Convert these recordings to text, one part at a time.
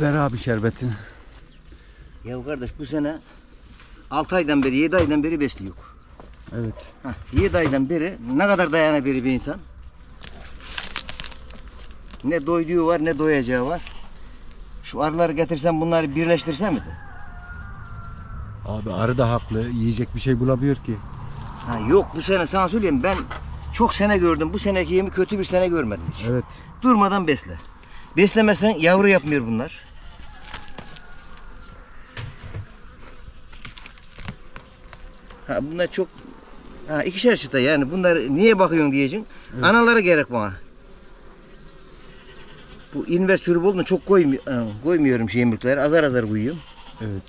Ver abi şerbetini. Ya kardeş bu sene 6 aydan beri 7 aydan beri besliyor. Evet. Heh, 7 aydan beri ne kadar dayanabilir bir insan? Ne doyduğu var ne doyacağı var. Şu arıları getirsen bunları birleştirsen mi de? Abi arı da haklı. Yiyecek bir şey bulamıyor ki. Ha, yok bu sene sana söyleyeyim ben çok sene gördüm. Bu seneki yemi kötü bir sene görmedim hiç. Evet. Durmadan besle. Beslemesen yavru yapmıyor bunlar. Ha bunlar çok ha ikişer çıta yani bunlar niye bakıyorsun diyeceksin. Anaları gerek bana. Bu invers türü olduğunda çok koymu koymuyorum şey yemlikleri. Azar azar koyuyorum. Evet.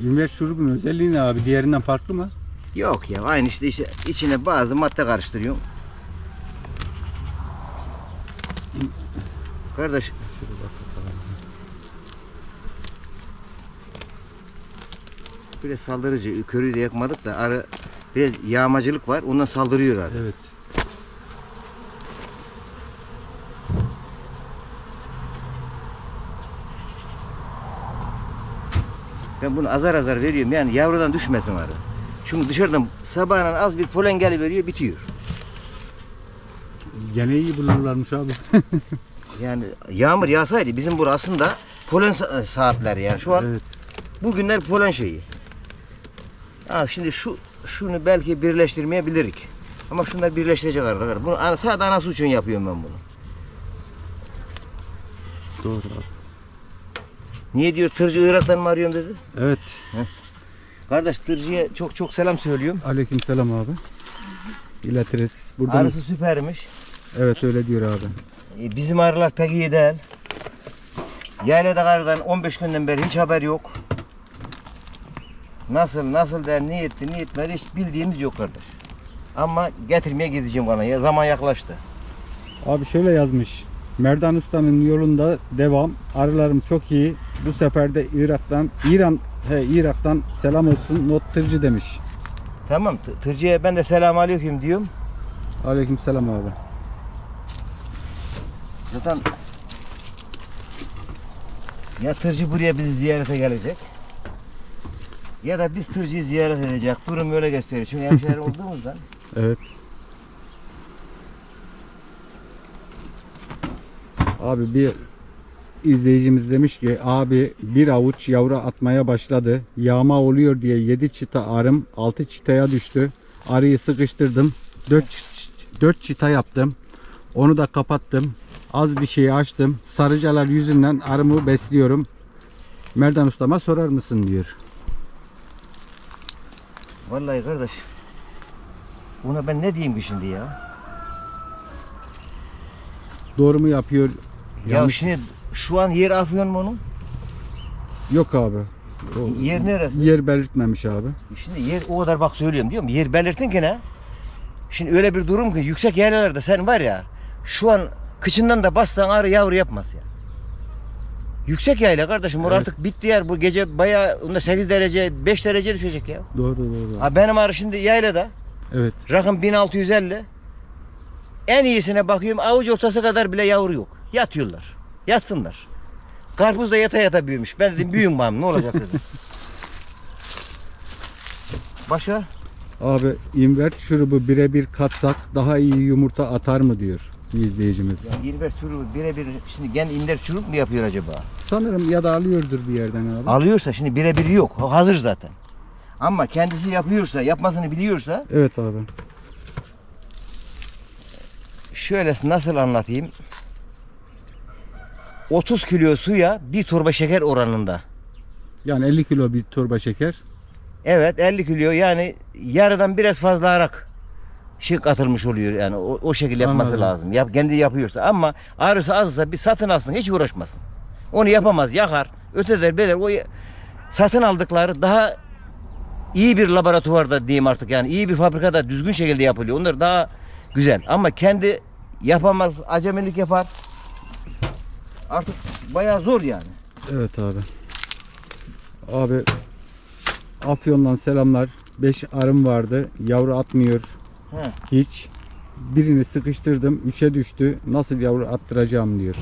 İnver şurubun özelliği ne abi? Diğerinden farklı mı? Yok ya aynı işte, işte içine bazı madde karıştırıyorum. Kardeş Biraz saldırıcı. Körüyü de yakmadık da arı biraz yağmacılık var. Ondan saldırıyor arı. Evet. Ben bunu azar azar veriyorum. Yani yavrudan düşmesin arı. Çünkü dışarıdan sabahın az bir polen geliveriyor bitiyor. Gene iyi bulurlarmış abi. Yani yağmur yağsaydı bizim burası aslında polen sa- saatleri yani şu an evet. bugünler polen şeyi. Ha şimdi şu şunu belki birleştirmeyebilirik. Ama şunlar birleştirecek arada. Bunu ana, sadece anası için yapıyorum ben bunu. Doğru abi. Niye diyor tırcı Irak'tan mı arıyorum dedi. Evet. Kardeş tırcıya çok çok selam söylüyorum. Aleyküm selam abi. İletiriz. Buradan Arısı süpermiş. Evet öyle diyor abi. E, Bizim arılar pek iyi değil. Yaylada karıdan 15 günden beri hiç haber yok. Nasıl nasıl der, ne etti, ne etmedi hiç bildiğimiz yok kardeş. Ama getirmeye gideceğim bana. Ya zaman yaklaştı. Abi şöyle yazmış. Merdan Usta'nın yolunda devam. Arılarım çok iyi. Bu sefer de Irak'tan, İran, he Irak'tan selam olsun. Not tırcı demiş. Tamam tı- tırcıya ben de selam aleyküm diyorum. Aleyküm selam abi. Zaten ya tırcı buraya bizi ziyarete gelecek. Ya da biz tırcıyı ziyaret edecek. Durum öyle gösteriyor. Çünkü hemşehri olduğumuzdan. Evet. Abi bir izleyicimiz demiş ki abi bir avuç yavru atmaya başladı. Yağma oluyor diye 7 çıta arım 6 çıtaya düştü. Arıyı sıkıştırdım. 4 4 çıta yaptım. Onu da kapattım. Az bir şey açtım. Sarıcalar yüzünden arımı besliyorum. Merdan ustama sorar mısın diyor. Vallahi kardeş. Buna ben ne diyeyim ki şimdi ya? Doğru mu yapıyor? Ya Yanlış- şimdi şu an yer afyon mu onun? Yok abi. O- Yer neresi? Yer belirtmemiş abi. Şimdi yer o kadar bak söylüyorum diyorum. Yer belirtin ki ne? Şimdi öyle bir durum ki yüksek yerlerde sen var ya şu an kıçından da bassan arı yavru yapmaz ya. Yüksek yayla kardeşim. Orası Evet. artık bitti yer. Bu gece bayağı onda 8 derece 5 derece düşecek ya. Doğru doğru. Ha benim arı şimdi yaylada. Evet. Rakım 1650. En iyisine bakıyorum avuç ortası kadar bile yavru yok. Yatıyorlar. Yatsınlar. Karpuz da yata yata büyümüş. Ben dedim büyün bağım ne olacak dedim. Başka? Abi invert şurubu birebir katsak daha iyi yumurta atar mı diyor bir izleyicimiz. Yani İlber çuruğu birebir şimdi gen inder çuruk mu yapıyor acaba? Sanırım ya da alıyordur bir yerden abi. Alıyorsa şimdi birebir yok. O hazır zaten. Ama kendisi yapıyorsa, yapmasını biliyorsa Evet abi. şöyle nasıl anlatayım? 30 kilo suya bir torba şeker oranında. Yani 50 kilo bir torba şeker. Evet 50 kilo yani yarıdan biraz fazla arak şey katılmış oluyor yani o, o şekilde yapması Anladım. lazım. Yap, kendi yapıyorsa ama ağrısı azsa bir satın alsın hiç uğraşmasın. Onu yapamaz yakar öteder beler o satın aldıkları daha iyi bir laboratuvarda diyeyim artık yani iyi bir fabrikada düzgün şekilde yapılıyor. Onlar daha güzel ama kendi yapamaz acemilik yapar. Artık bayağı zor yani. Evet abi. Abi Afyon'dan selamlar. 5 arım vardı. Yavru atmıyor. He. Hiç. Birini sıkıştırdım. Üçe düştü. Nasıl yavru attıracağım diyor.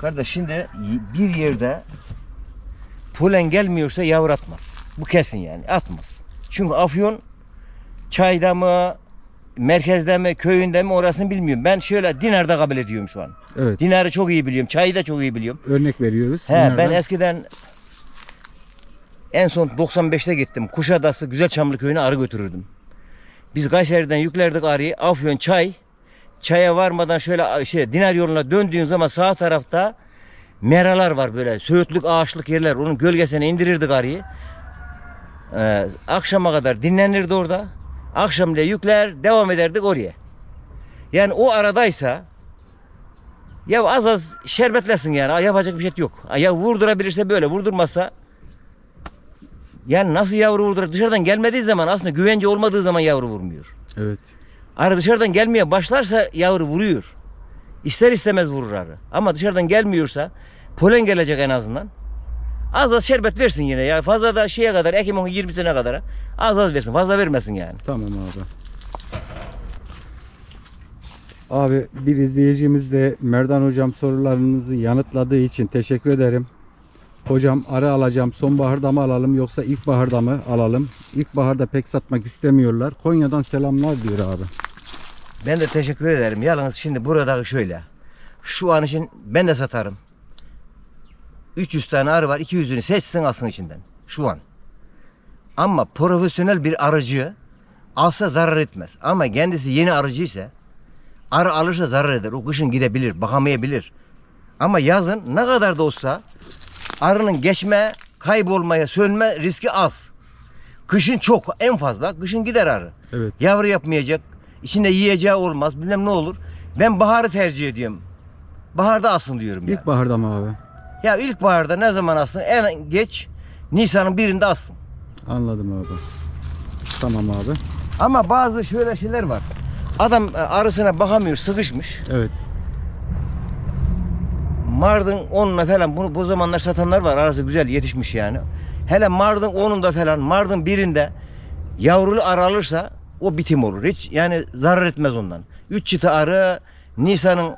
Kardeş şimdi bir yerde polen gelmiyorsa yavru atmaz. Bu kesin yani atmaz. Çünkü Afyon çayda mı, merkezde mi, köyünde mi orasını bilmiyorum. Ben şöyle Dinar'da kabul ediyorum şu an. Evet. Dinar'ı çok iyi biliyorum. Çayı da çok iyi biliyorum. Örnek veriyoruz. He, ben Bunlardan. eskiden en son 95'te gittim. Kuşadası Güzelçamlı köyüne arı götürürdüm. Biz Kayseri'den yüklerdik arıyı. Afyon çay. Çaya varmadan şöyle şey Dinar yoluna döndüğün zaman sağ tarafta meralar var böyle. Söğütlük ağaçlık yerler. Onun gölgesine indirirdik arıyı. Ee, akşama kadar dinlenirdi orada. Akşam da yükler devam ederdik oraya. Yani o aradaysa ya az az şerbetlesin yani. Yapacak bir şey yok. Ya vurdurabilirse böyle. Vurdurmazsa yani nasıl yavru vurdur? Dışarıdan gelmediği zaman aslında güvence olmadığı zaman yavru vurmuyor. Evet. Arı dışarıdan gelmeye başlarsa yavru vuruyor. İster istemez vurur arı. Ama dışarıdan gelmiyorsa polen gelecek en azından. Az az şerbet versin yine ya. Fazla da şeye kadar Ekim ayının 20'sine kadar az az versin. Fazla vermesin yani. Tamam abi. Abi bir izleyicimiz de Merdan hocam sorularınızı yanıtladığı için teşekkür ederim. Hocam arı alacağım sonbaharda mı alalım yoksa ilkbaharda mı alalım? İlkbaharda pek satmak istemiyorlar. Konya'dan selamlar diyor abi. Ben de teşekkür ederim. Yalnız şimdi burada şöyle. Şu an için ben de satarım. 300 tane arı var. 200'ünü seçsin alsın içinden. Şu an. Ama profesyonel bir arıcı alsa zarar etmez. Ama kendisi yeni arıcı ise arı alırsa zarar eder. O kışın gidebilir, bakamayabilir. Ama yazın ne kadar da olsa arının geçme, kaybolmaya, sönme riski az. Kışın çok, en fazla kışın gider arı. Evet. Yavru yapmayacak. içinde yiyeceği olmaz. Bilmem ne olur. Ben baharı tercih ediyorum. Baharda alsın diyorum yani. İlkbaharda mı abi? Ya ilkbaharda ne zaman alsın? En geç Nisan'ın birinde alsın. Anladım abi. Tamam abi. Ama bazı şöyle şeyler var. Adam e, arısına bakamıyor, sıkışmış. Evet. Mardın onunla falan bunu bu zamanlar satanlar var. Arası güzel yetişmiş yani. Hele Mardın onunda falan, Mardın birinde yavrulu arı alırsa o bitim olur. Hiç yani zarar etmez ondan. Üç çıta arı Nisan'ın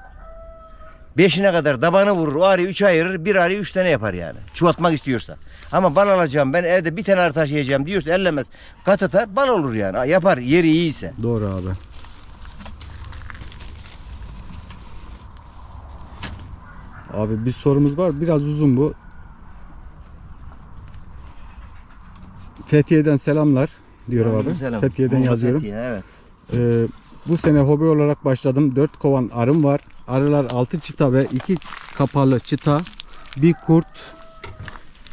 beşine kadar dabanı vurur. O arıyı üç ayırır. Bir arıyı üç tane yapar yani. Çoğaltmak istiyorsa. Ama bal alacağım ben evde bir tane arı taşıyacağım diyorsa ellemez. Kat atar bal olur yani. Yapar yeri iyiyse. Doğru abi. Abi bir sorumuz var. Biraz uzun bu. Fethiye'den selamlar diyor abi. Aleykümselam. Fethiye'den Muğla yazıyorum. Fethiye, evet. Ee, bu sene hobi olarak başladım. 4 kovan arım var. Arılar 6 çıta ve 2 kapalı çıta. Bir kurt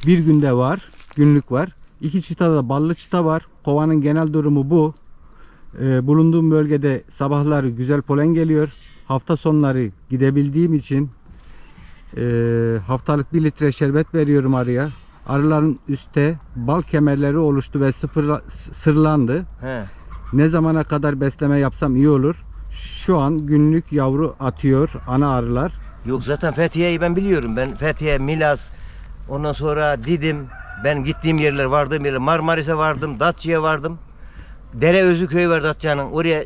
bir günde var. Günlük var. 2 çıtada da ballı çıta var. Kovanın genel durumu bu. Ee, bulunduğum bölgede sabahları güzel polen geliyor. Hafta sonları gidebildiğim için e, haftalık 1 litre şerbet veriyorum arıya. Arıların üstte bal kemerleri oluştu ve sıfırla, sırlandı. He. Ne zamana kadar besleme yapsam iyi olur. Şu an günlük yavru atıyor ana arılar. Yok zaten Fethiye'yi ben biliyorum. Ben Fethiye, Milas, ondan sonra Didim, ben gittiğim yerler, vardığım yerler, Marmaris'e vardım, Datça'ya vardım. Dere Özü köyü var Datça'nın. Oraya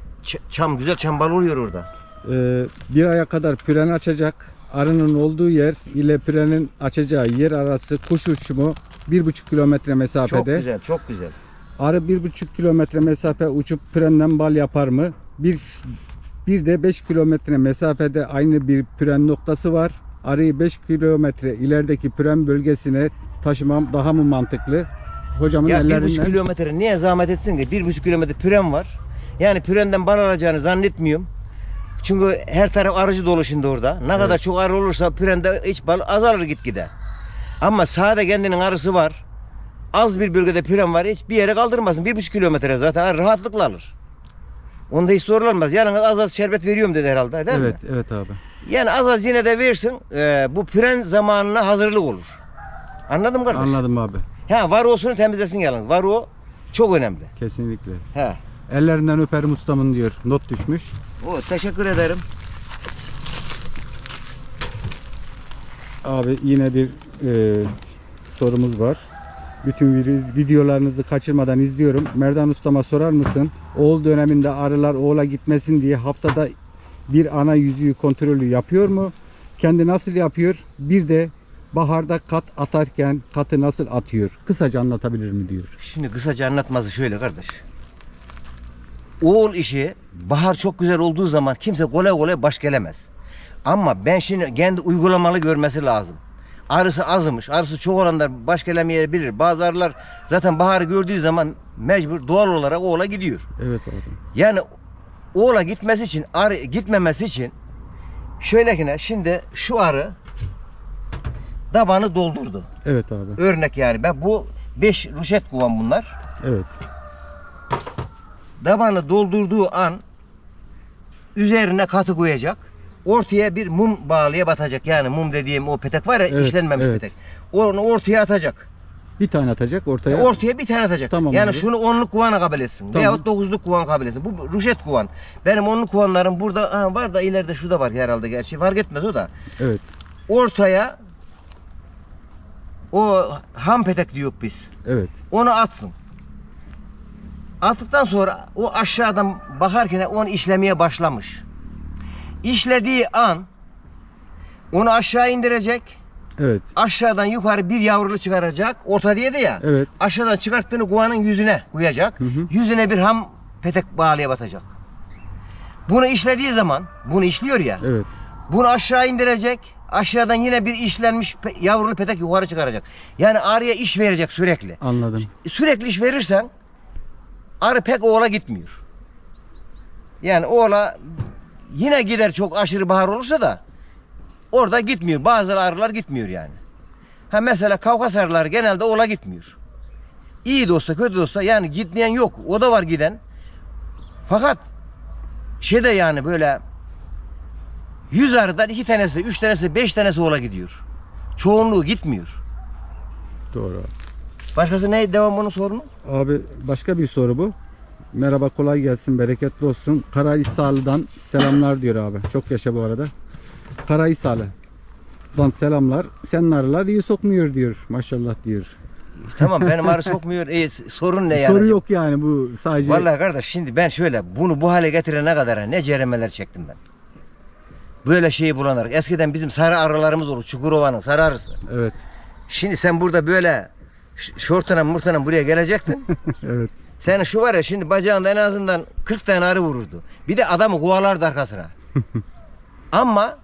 çam, güzel çam balı oluyor orada. Ee, bir aya kadar püren açacak. Arının olduğu yer ile pürenin açacağı yer arası kuş uçumu 1,5 kilometre Çok mesafede. güzel, çok güzel. Arı 1,5 kilometre mesafe uçup pürenden bal yapar mı? Bir, bir de 5 kilometre mesafede aynı bir püren noktası var. Arıyı 5 kilometre ilerideki püren bölgesine taşımam daha mı mantıklı? Hocamın Ya ellerinden. buçuk kilometre niye zahmet etsin ki? Bir buçuk kilometre püren var. Yani pürenden bal alacağını zannetmiyorum. Çünkü her taraf arıcı dolu şimdi orada. Ne kadar çok arı olursa pürende hiç bal azalır gitgide. Ama sağda kendinin arısı var. Az bir bölgede püren var. Hiç bir yere kaldırmasın. Bir buçuk kilometre zaten arı rahatlıkla alır. Onda hiç sorulanmaz. Yalnız az az şerbet veriyorum dedi herhalde değil Evet, mi? evet abi. Yani az az yine de versin. e, bu püren zamanına hazırlık olur. Anladın mı kardeş? Anladım abi. Ha varosunu temizlesin yalnız. Varo çok önemli. Kesinlikle. He. Ellerinden öperim ustamın diyor. Not düşmüş. O teşekkür ederim. Abi yine bir e, sorumuz var. Bütün vide- videolarınızı kaçırmadan izliyorum. Merdan Ustama sorar mısın? Oğul döneminde arılar oğula gitmesin diye haftada bir ana yüzüğü kontrolü yapıyor mu? Kendi nasıl yapıyor? Bir de baharda kat atarken katı nasıl atıyor? Kısaca anlatabilir mi diyor. Şimdi kısaca anlatması şöyle kardeş. Oğul işi bahar çok güzel olduğu zaman kimse kolay kolay baş gelemez. Ama ben şimdi kendi uygulamalı görmesi lazım. Arısı azmış, arısı çok olanlar baş gelemeyebilir. Bazı arılar zaten baharı gördüğü zaman mecbur doğal olarak oğula gidiyor. Evet abi. Yani oğula gitmesi için, arı gitmemesi için şöyle ki ne, şimdi şu arı tabanı doldurdu. Evet abi. Örnek yani ben bu 5 ruşet kovan bunlar. Evet. Tabanı doldurduğu an üzerine katı koyacak. Ortaya bir mum bağlıya batacak. Yani mum dediğim o petek var ya Evet, işlenmemiş evet. petek. Onu ortaya atacak. Bir tane atacak ortaya. Ortaya bir tane atacak. Tamam yani abi. şunu onluk kuvana kabul etsin. Tamam. Veyahut dokuzluk kuvan kabul etsin. Bu ruşet kuvan. Benim onluk kuvanlarım burada ha, var da ileride şu da var herhalde gerçi. Fark etmez o da. Evet. Ortaya o ham petek diyor biz. Evet. Onu atsın. Attıktan sonra o aşağıdan bakarken onu işlemeye başlamış. İşlediği an onu aşağı indirecek. Evet. Aşağıdan yukarı bir yavrulu çıkaracak. Orta diye de ya. Evet. Aşağıdan çıkarttığını kovanın yüzüne koyacak. Hı hı. Yüzüne bir ham petek bağlıya batacak. Bunu işlediği zaman, bunu işliyor ya. Evet. Bunu aşağı indirecek. Aşağıdan yine bir işlenmiş pe- yavrulu petek yukarı çıkaracak. Yani arıya iş verecek sürekli. Anladım. Sürekli iş verirsen arı pek oğla gitmiyor. Yani oğla yine gider çok aşırı bahar olursa da orada gitmiyor. Bazı arılar gitmiyor yani. Ha mesela Kavkas arıları genelde oğla gitmiyor. İyi de olsa kötü de olsa yani gitmeyen yok. O da var giden. Fakat şey de yani böyle 100 arıdan iki tanesi, üç tanesi, beş tanesi oğla gidiyor. Çoğunluğu gitmiyor. Doğru. Başkası ne devam bunun sorunu? Abi başka bir soru bu. Merhaba kolay gelsin bereketli olsun. Karahisarlı'dan selamlar diyor abi. Çok yaşa bu arada. Karahisarlı'dan selamlar. Senin arılar iyi sokmuyor diyor. Maşallah diyor. Tamam benim arı sokmuyor. E, sorun ne yani? Soru yok yani bu sadece. Vallahi kardeş şimdi ben şöyle bunu bu hale getirene kadar ne ceremeler çektim ben. Böyle şeyi bulanarak. Eskiden bizim sarı arılarımız olur. Çukurova'nın sarı arısı. Evet. Şimdi sen burada böyle şortuna murtuna buraya gelecektin. Evet. Senin şu var ya şimdi bacağında en azından 40 tane arı vururdu. Bir de adamı kovalardı arkasına. Ama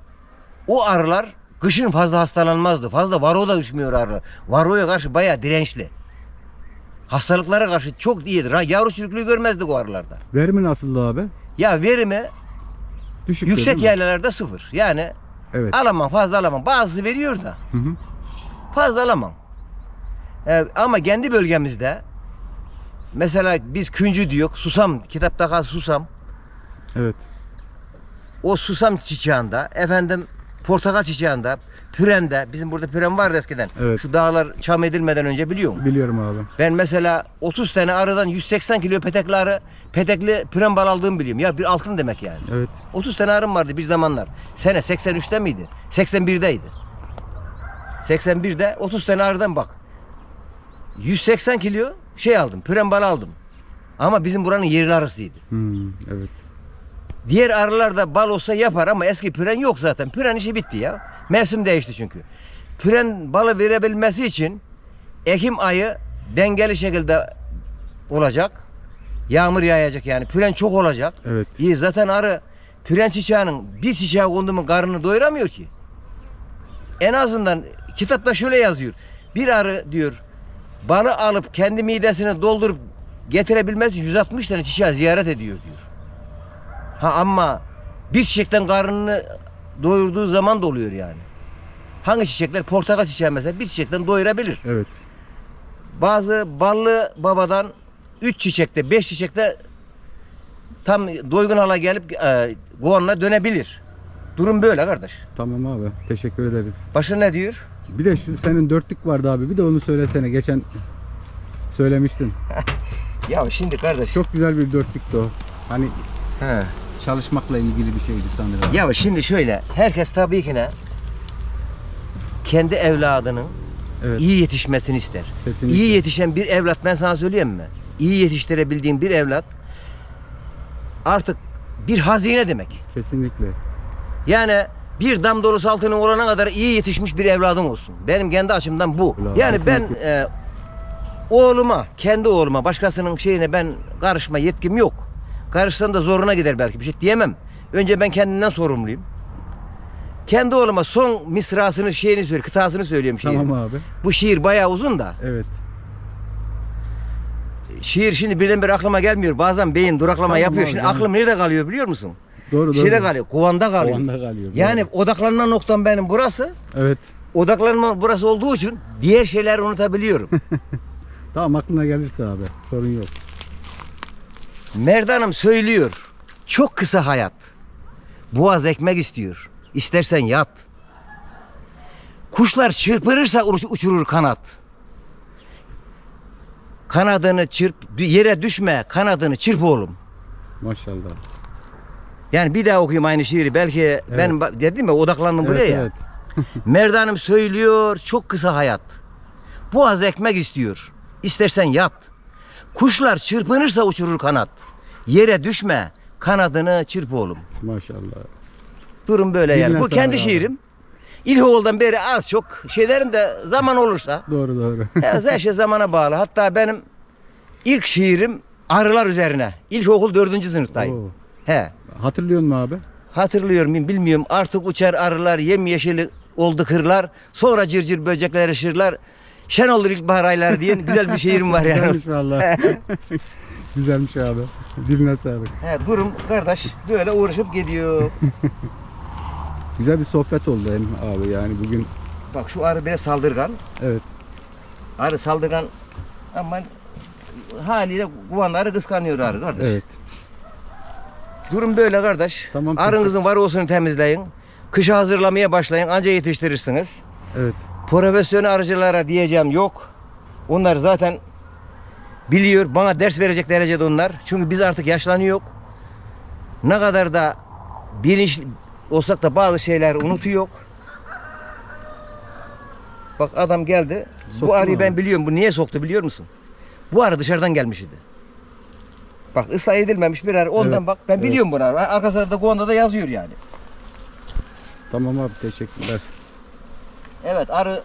o arılar kışın fazla hastalanmazdı. Fazla varo da düşmüyor arılar. Varoya karşı bayağı dirençli. Hastalıklara karşı çok iyidir. Ha, Yavru çürüklüğü görmezdik o arılarda. Verimi nasıldı abi? Ya verimi Düşük yüksek yerlerde sıfır. Yani Evet. alamam fazla alamam. Bazısı veriyor da Hı hı. fazla alamam. Ee, ama kendi bölgemizde mesela biz küncü diyor. Susam, kitapta kal susam. Evet. O susam çiçeğinde, efendim portakal çiçeğinde, pürende, bizim burada püren vardı eskiden. Evet. Şu dağlar çam edilmeden önce biliyor musun? Biliyorum abi. Ben mesela 30 tane arıdan 180 kilo petekli arı, petekli püren bal aldığımı biliyorum. Ya bir altın demek yani. Evet. 30 tane arım vardı bir zamanlar. Sene 83'te miydi? 81'deydi. 81'de 30 tane arıdan bak. 180 kilo şey aldım, püren bal aldım. Ama bizim buranın yerli arısıydı. Hmm, evet. Diğer arılar da bal olsa yapar ama eski püren yok zaten. Püren işi bitti ya. Mevsim değişti çünkü. Püren balı verebilmesi için Ekim ayı dengeli şekilde olacak. Yağmur yağacak yani. Püren çok olacak. Evet. İyi zaten arı püren çiçeğinin bir çiçeğe kondu mu karnını doyuramıyor ki. En azından kitapta şöyle yazıyor. Bir arı diyor balı alıp kendi midesini doldurup getirebilmesi 160 tane çiçeği ziyaret ediyor diyor. Ha ama bir çiçekten karnını doyurduğu zaman da oluyor yani. Hangi çiçekler? Portakal çiçeği mesela bir çiçekten doyurabilir. Evet. Bazı ballı babadan 3 çiçekte 5 çiçekte tam doygun hala gelip e, kovanına dönebilir. Durum böyle kardeş. Tamam abi. Teşekkür ederiz. Başka ne diyor? Bir de şu senin dörtlük vardı abi. Bir de onu söylesene. Geçen söylemiştin. Ya şimdi kardeş. Çok güzel bir dörtlüktü o. Hani He. çalışmakla ilgili bir şeydi sanırım. Ya şimdi şöyle herkes tabii ki ne kendi evladının Evet. iyi yetişmesini ister. Kesinlikle. İyi yetişen bir evlat ben sana söyleyeyim mi? İyi yetiştirebildiğin bir evlat artık bir hazine demek. Kesinlikle. Yani bir dam dolusu altının olana kadar iyi yetişmiş bir evladın olsun. Benim kendi açımdan bu. Bravo, Yani ben kesinlikle. e, oğluma, kendi oğluma, başkasının şeyine ben karışma yetkim yok. Karışsam da zoruna gider belki bir şey diyemem. Önce ben kendimden sorumluyum. Kendi oğluma son misrasını, şeyini söyle, kıtasını söylüyorum şiirin. Tamam abi. Bu şiir bayağı uzun da. Evet. Şiir şimdi birdenbire aklıma gelmiyor. Bazen beyin duraklama Tamam yapıyor. abi, Şimdi tamam. aklım nerede kalıyor biliyor musun? Doğru doğru. Şeyde kalıyor, kovanda kalıyor. Kovanda kalıyor, Yani doğru. odaklanan noktam benim burası. Evet. Odaklanma burası olduğu için diğer şeyleri unutabiliyorum. Tamam aklına gelirse abi. Sorun yok. Merdanım söylüyor. Çok kısa hayat. Boğaz ekmek istiyor. İstersen yat. Kuşlar çırpırırsa uç- uçurur kanat. Kanadını çırp, yere düşme, kanadını çırp oğlum. Maşallah. Yani bir daha okuyayım aynı şiiri. Belki ben ba- dedim ya odaklandım buraya evet, ya. evet. Merdanım söylüyor çok kısa hayat. Boğaz ekmek istiyor. İstersen yat. Kuşlar çırpınırsa uçurur kanat. Yere düşme. Kanadını çırp oğlum. Maşallah. Durum böyle yani. Bu kendi abi. şiirim. İlkoğuldan beri az çok şeylerin de zaman olursa Doğru doğru. her şey zamana bağlı. Hatta benim ilk şiirim arılar üzerine. İlkokul dördüncü sınıftayım. Oo. He. Hatırlıyor musun abi? Hatırlıyorum muyum bilmiyorum. Artık uçar arılar, yemyeşil oldu kırlar. Sonra cırcır böcekler ışırlar. Şen olur ilkbahar ayları diye güzel bir şiirim var yani. Güzelmiş valla. Güzelmiş abi. Diline sağlık. He, durum kardeş böyle uğraşıp gidiyor. Güzel bir sohbet oldu hem abi yani bugün. Bak şu arı biraz saldırgan. Evet. Arı saldırgan ama haliyle kuvanları kıskanıyor arı kardeş. Evet. Durum böyle kardeş. Tamam, Arınızın var olsun temizleyin. Kışa hazırlamaya başlayın anca yetiştirirsiniz. Evet. Profesyonel arıcılara diyeceğim yok. Onlar zaten biliyor. Bana ders verecek derecede onlar. Çünkü biz artık yaşlanıyor. Ne kadar da bilinç olsak da bazı şeyleri unutuyor. Bak adam geldi. Soktu bu arıyı ben biliyorum. Bu niye soktu biliyor musun? Bu arı dışarıdan gelmiş idi. Bak ıslah edilmemiş bir arı. Ondan Evet, bak ben evet. biliyorum bunu. Arkasında da yazıyor yani. Tamam abi teşekkürler. Evet arı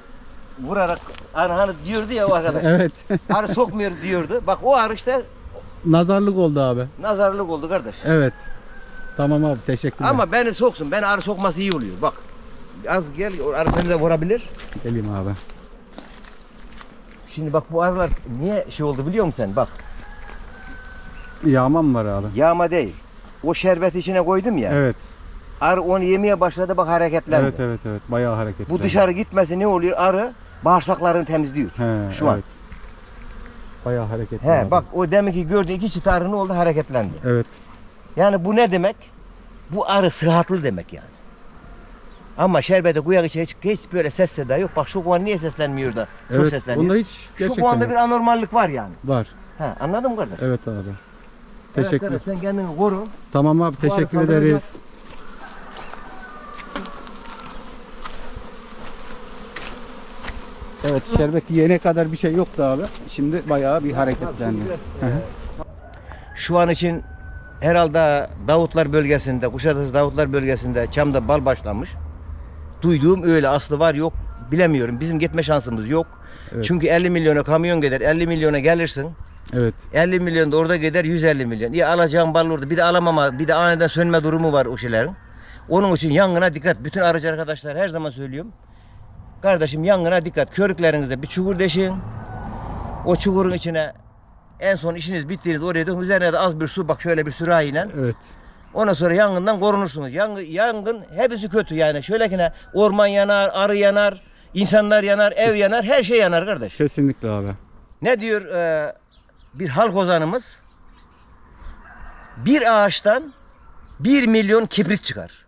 vurarak hani, hani diyordu ya o arkadaş. Evet. arı sokmuyor diyordu. Bak o arı işte Nazarlık oldu abi. nazarlık oldu kardeş. Evet. Tamam abi teşekkürler. Ama beni soksun. Ben arı sokması iyi oluyor. Bak. Az gel arı seni de vurabilir. Geleyim abi. Şimdi bak bu arılar niye şey oldu biliyor musun sen? Bak Yağma mı var abi? yağma değil. O şerbeti içine koydum ya. Evet. Arı onu yemeye başladı bak hareketlendi. Evet evet evet. Bayağı hareketli. Bu dışarı gitmesi ne oluyor? Arı bağırsaklarını temizliyor. He, Şu an. evet. Bayağı hareketli. He bak o demek ki gördüğü iki çıta arı ne oldu? Hareketlendi. Evet. Yani bu ne demek? Bu arı sıhhatlı demek yani. Ama şerbete kuyak içine çıktı hiç böyle ses seda yok. Bak şu kovan niye seslenmiyor da? Evet. sesleniyor. Onda hiç Şu gerçekten kovanda yok. bir anormallik var yani. var. Ha, anladın mı kardeş? Evet abi. Evet Teşekkür. kardeş, sen kendini koru. Tamam abi Bu teşekkür ederiz. Evet şerbet yiyene kadar bir şey yoktu abi. Şimdi bayağı bir hareketlendi. Hı. Şu an için herhalde Davutlar bölgesinde, Kuşadası Davutlar bölgesinde çamda bal başlamış. Duyduğum öyle aslı var yok bilemiyorum. Bizim gitme şansımız yok. Evet. Çünkü 50 milyona kamyon gider. 50 milyona gelirsin. Evet. 50 milyon da orada gider 150 milyon. Ya alacağım bal orada bir de alamama bir de aniden sönme durumu var o şeylerin. Onun için yangına dikkat. Bütün aracı arkadaşlar her zaman söylüyorum. Kardeşim yangına dikkat. Körüklerinizde bir çukur deşin. O çukurun içine en son işiniz bittiğiniz oraya dökün. Üzerine de az bir su bak şöyle bir sürahiyle. Evet. Ondan sonra yangından korunursunuz. Yangın, yangın hepsi kötü yani. Şöyle ki ne orman yanar, arı yanar, insanlar yanar, ev yanar, her şey yanar kardeş. Kesinlikle abi. Ne diyor e, bir halk ozanımız? Bir ağaçtan bir milyon kibrit çıkar.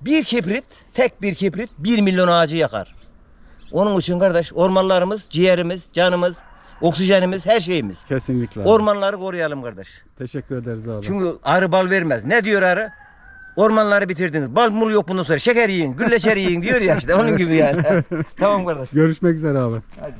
Bir kibrit, tek bir kibrit bir milyon ağacı yakar. Onun için kardeş ormanlarımız, ciğerimiz, canımız, oksijenimiz, her şeyimiz. Kesinlikle abi. Ormanları koruyalım kardeş. Teşekkür ederiz abi. Çünkü arı bal vermez. Ne diyor arı? Ormanları bitirdiniz. Bal mul yok bundan sonra. Şeker yiyin, gülleşer yiyin diyor ya işte onun gibi yani. tamam kardeş. Görüşmek üzere abi. Hadi.